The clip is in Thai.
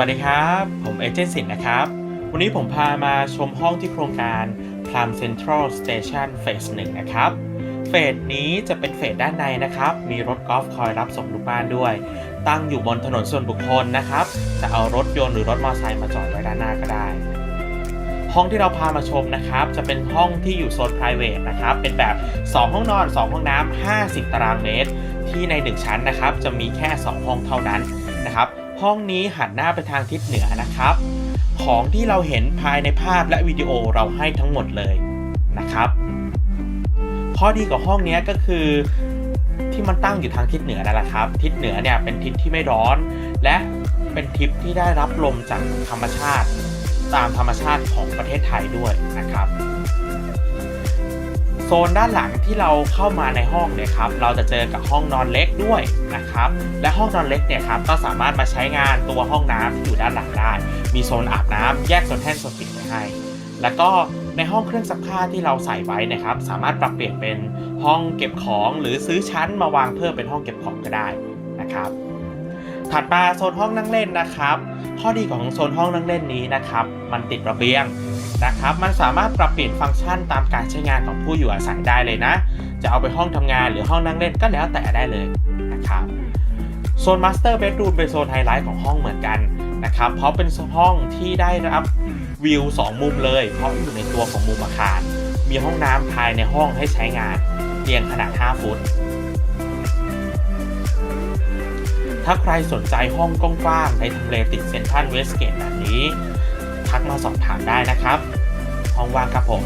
วัสดีครับ ผมเอเจนต์สินนะครับ วันนี้ผมพามาชมห้องที่โครงการ Plum Central Station Phase 1นะครับ เฟสนี้จะเป็นเฟสด้านในนะครับ มีรถกอล์ฟคอยรับส่งลูกบ้านด้วย ตั้งอยู่บนถนนส่วนบุคคลนะครับ จะเอารถยนต์หรือรถมอเตอร์ไซค์มาจอดไว้ด้านหน้าก็ได้ ห้องที่เราพามาชมนะครับ จะเป็นห้องที่อยู่โซน p r i v a t นะครับ เป็นแบบ 2 ห้องนอน 2 ห้องน้ำ50 ตารางเมตร ที่ใน 1 ชั้นนะครับ จะมีแค่ 2 ห้องเท่านั้นนะครับ ห้องนี้หันหน้าไปทางทิศเหนือนะครับ ของที่เราเห็นภายในภาพและวิดีโอเราให้ทั้งหมดเลยนะครับข้อดีของห้องนี้ก็คือที่มันตั้งอยู่ทางทิศเหนือนั่นแหละครับ ทิศเหนือเนี่ยเป็นทิศที่ไม่ร้อน และเป็นทิศที่ได้รับลมจากธรรมชาติ ตามธรรมชาติของประเทศไทยด้วยนะครับ โซนด้านหลังที่เราเข้ามาในห้องเนี่ยครับเราจะเจอกับห้องนอนเล็กด้วยนะครับและห้องนอนเล็กเนี่ยครับก็สามารถมาใช้งานตัวห้องน้ำที่อยู่ด้านหลังได้ มีโซนอาบน้ำแยกโซนแห้งโซนปิดไว้ให้ แล้วก็ในห้องเครื่องซักผ้าที่เราใส่ไว้นะครับ สามารถปรับเปลี่ยนเป็นห้องเก็บของหรือซื้อชั้นมาวางเพิ่มเป็นห้องเก็บของก็ได้นะครับถัดมาโซนห้องนั่งเล่นนะครับ ข้อดีของโซนห้องนั่งเล่นนี้นะครับ มันติดระเบียง นะครับ มันสามารถปรับเปลี่ยนฟังก์ชันตามการใช้งานของผู้อยู่อาศัยได้เลยนะ จะเอาไปห้องทำงานหรือห้องนั่งเล่นก็แล้วแต่ได้เลยนะครับโซนมาสเตอร์เบดรูมเป็นโซนไฮไลท์ของห้องเหมือนกันนะครับ เพราะเป็นห้องที่ได้รับวิว 2 มุมเลย เพราะอยู่ในตัวของมุมอาคาร มีห้องน้ำภายในห้องให้ใช้งานเพียงขนาด 5 ฟุต ถ้าใครสนใจห้องกว้างๆในทำเลติดเซ็นทรัลเวสเกตแบบนี้ ทักมาสอบถามได้นะครับห้องว่างครับผม